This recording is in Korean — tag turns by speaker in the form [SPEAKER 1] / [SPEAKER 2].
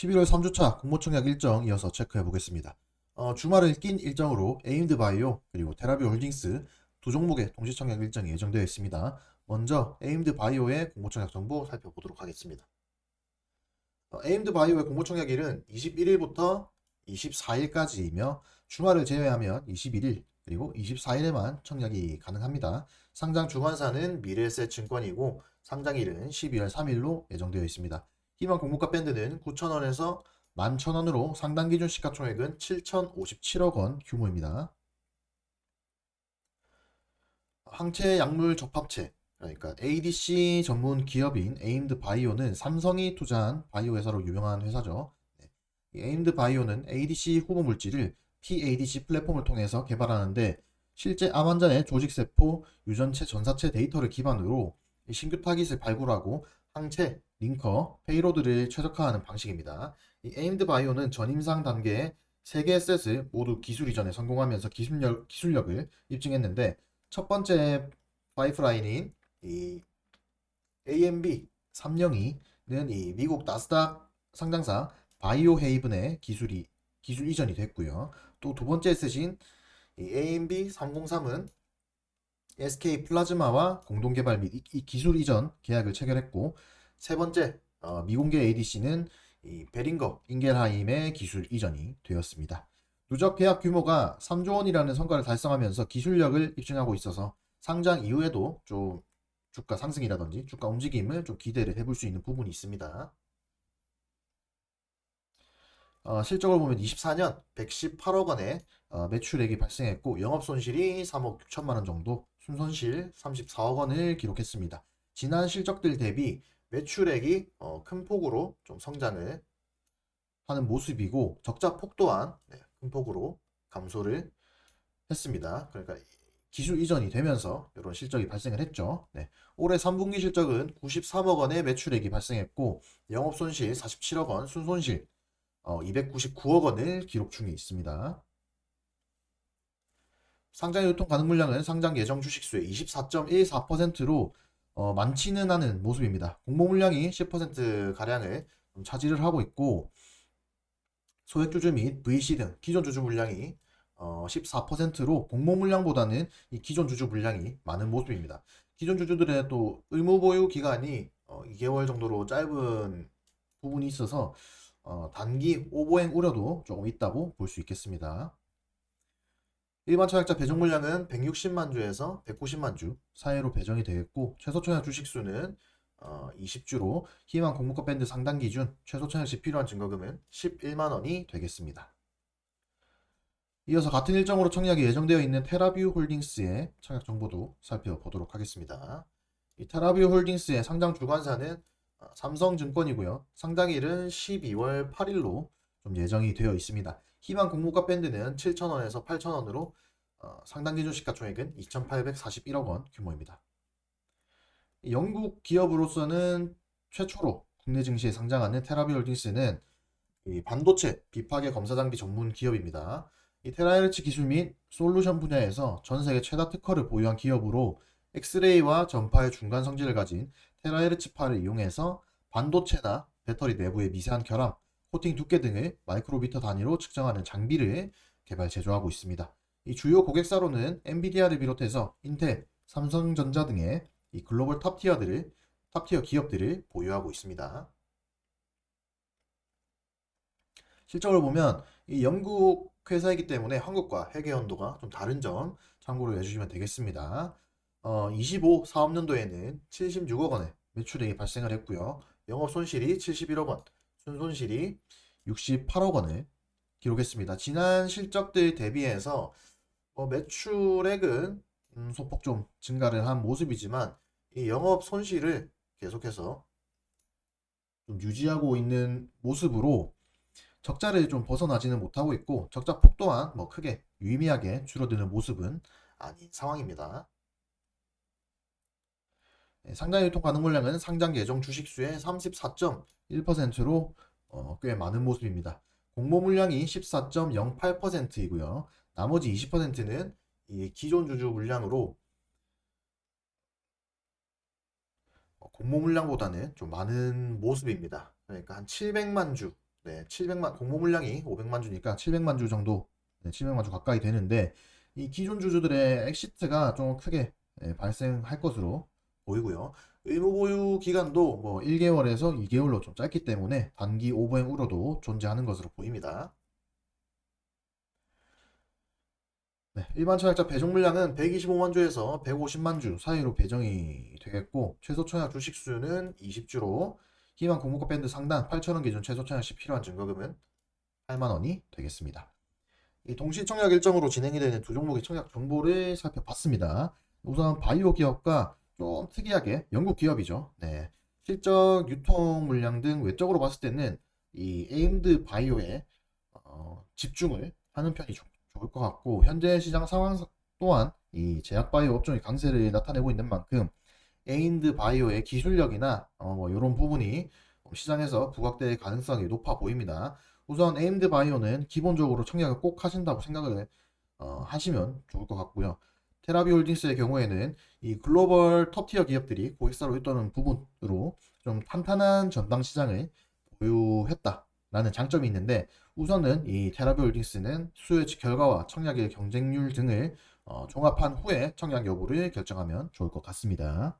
[SPEAKER 1] 11월 3주차 공모청약 일정 이어서 체크해 보겠습니다. 어, 주말을 낀 일정으로 에임드 바이오 그리고 테라비 홀딩스 두 종목의 동시 청약 일정이 예정되어 있습니다. 먼저 에임드 바이오의 공모청약 정보 살펴보도록 하겠습니다. 어, 에임드 바이오의 공모청약일은 21일부터 24일까지이며 주말을 제외하면 21일 그리고 24일에만 청약이 가능합니다. 상장 주관사는 미래에셋 증권이고 상장일은 12월 3일로 예정되어 있습니다. 희망 공모가 밴드는 9,000원에서 11,000원으로 상당 기준 시가총액은 7,057억 원 규모입니다. 항체 약물 접합체 그러니까 ADC 전문 기업인 에임드 바이오는 삼성이 투자한 바이오 회사로 유명한 회사죠. 네. 이 에임드 바이오는 ADC 후보 물질을 PADC 플랫폼을 통해서 개발하는데 실제 암 환자의 조직세포, 유전체, 전사체 데이터를 기반으로 이 신규 타깃을 발굴하고 항체, 링커, 페이로드를 최적화하는 방식입니다. 이 에임드 바이오는 전임상 단계의 3개의 셋을 모두 기술 이전에 성공하면서 기술력, 기술력을 입증했는데 첫 번째 파이프라인인 이 AMB 302는 이 미국 나스닥 상장사 바이오 헤이븐의 기술이 기술 이전이 됐고요. 또 두 번째 셋인 이 AMB 303은 SK 플라즈마와 공동 개발 및 이 기술 이전 계약을 체결했고 세 번째 어, 미공개 ADC는 이 베링거 인겔하임의 기술 이전이 되었습니다. 누적 계약 규모가 3조 원이라는 성과를 달성하면서 기술력을 입증하고 있어서 상장 이후에도 좀 주가 상승이라든지 주가 움직임을 좀 기대를 해볼 수 있는 부분이 있습니다. 어, 실적을 보면 24년 118억 원의 어, 매출액이 발생했고 영업 손실이 3억 6천만 원 정도, 순손실 34억 원을 기록했습니다. 지난 실적들 대비 매출액이 어, 큰 폭으로 좀 성장을 하는 모습이고 적자 폭 또한 네, 큰 폭으로 감소를 했습니다. 그러니까 기술 이전이 되면서 이런 실적이 발생을 했죠. 네. 올해 3분기 실적은 93억 원의 매출액이 발생했고 영업 손실 47억 원, 순손실 어, 299억 원을 기록 중에 있습니다. 상장 유통 가능 물량은 상장 예정 주식수의 24.14%로 어, 많지는 않은 모습입니다. 공모 물량이 10% 가량을 좀 차지를 하고 있고 소액 주주 및 VC 등 기존 주주 물량이 어, 14%로 공모 물량보다는 이 기존 주주 물량이 많은 모습입니다. 기존 주주들의 또 의무 보유 기간이 어, 2개월 정도로 짧은 부분이 있어서 어, 단기 오보행 우려도 조금 있다고 볼 수 있겠습니다. 일반 청약자 배정 물량은 160만 주에서 190만 주 사이로 배정이 되겠고 최소 청약 주식 수는 어, 20주로 희망 공모가 밴드 상단 기준 최소 청약 시 필요한 증거금은 11만 원이 되겠습니다. 이어서 같은 일정으로 청약이 예정되어 있는 테라뷰 홀딩스의 청약 정보도 살펴보도록 하겠습니다. 이 테라뷰 홀딩스의 상장 주관사는 어, 삼성증권이고요. 상장일은 12월 8일로 좀 예정이 되어 있습니다. 희망 공모가 밴드는 7,000원에서 8,000원으로 어, 상당 기준 시가총액은 2,841억 원 규모입니다. 이 영국 기업으로서는 최초로 국내 증시에 상장하는 테라비 홀딩스는 이 반도체 비파괴 검사 장비 전문 기업입니다. 이 테라헤르츠 기술 및 솔루션 분야에서 전 세계 최다 특허를 보유한 기업으로 엑스레이와 전파의 중간 성질을 가진 테라헤르츠파를 이용해서 반도체나 배터리 내부의 미세한 결함, 코팅 두께 등을 마이크로미터 단위로 측정하는 장비를 개발 제조하고 있습니다. 이 주요 고객사로는 엔비디아를 비롯해서 인텔, 삼성전자 등의 이 글로벌 탑티어들을 탑티어 기업들을 보유하고 있습니다. 실적을 보면 이 영국 회사이기 때문에 한국과 회계 연도가 좀 다른 점 참고로 해주시면 되겠습니다. 어, 25 사업년도에는 76억 원의 매출액이 발생을 했고요. 영업 손실이 71억 원, 순손실이 68억 원을 기록했습니다. 지난 실적들 대비해서 어, 매출액은 음, 소폭 좀 증가를 한 모습이지만 이 영업 손실을 계속해서 좀 유지하고 있는 모습으로 적자를 좀 벗어나지는 못하고 있고 적자 폭 또한 뭐 크게 유의미하게 줄어드는 모습은 아닌 상황입니다. 네, 상장 유통 가능 물량은 상장 예정 주식수의 34.1%로 어, 꽤 많은 모습입니다. 공모 물량이 14.08%이고요. 나머지 20%는 이 기존 주주 물량으로 어, 공모 물량보다는 좀 많은 모습입니다. 그러니까 한 700만 주 네, 700만 공모 물량이 500만 주니까 700만 주 정도, 네, 700만 주 가까이 되는데 이 기존 주주들의 엑시트가 좀 크게 예, 발생할 것으로 보이고요. 의무 보유 기간도 뭐 1개월에서 2개월로 좀 짧기 때문에 단기 오버행 우려도 존재하는 것으로 보입니다. 네, 일반 청약자 배정 물량은 125만 주에서 150만 주 사이로 배정이 되겠고 최소 청약 주식 수는 20주로 희망 공모가 밴드 상단 8,000원 기준 최소 청약 시 필요한 증거금은 8만 원이 되겠습니다. 이 동시 청약 일정으로 진행이 되는 두 종목의 청약 정보를 살펴봤습니다. 우선 바이오 기업과 좀 특이하게 영국 기업이죠. 네. 실적, 유통 물량 등 외적으로 봤을 때는 이 에임드 바이오에 어, 집중을 하는 편이 좋, 좋을 것 같고 현재 시장 상황 또한 이 제약 바이오 업종의 강세를 나타내고 있는 만큼 에임드 바이오의 기술력이나 어, 뭐 이런 부분이 시장에서 부각될 가능성이 높아 보입니다. 우선 에임드 바이오는 기본적으로 청약을 꼭 하신다고 생각을 어, 하시면 좋을 것 같고요. 테라비 홀딩스의 경우에는 이 글로벌 톱티어 기업들이 고객사로 있다는 부분으로 좀 탄탄한 전당 시장을 보유했다라는 장점이 있는데 우선은 이 테라비 홀딩스는 수요 예측 결과와 청약의 경쟁률 등을 어, 종합한 후에 청약 여부를 결정하면 좋을 것 같습니다.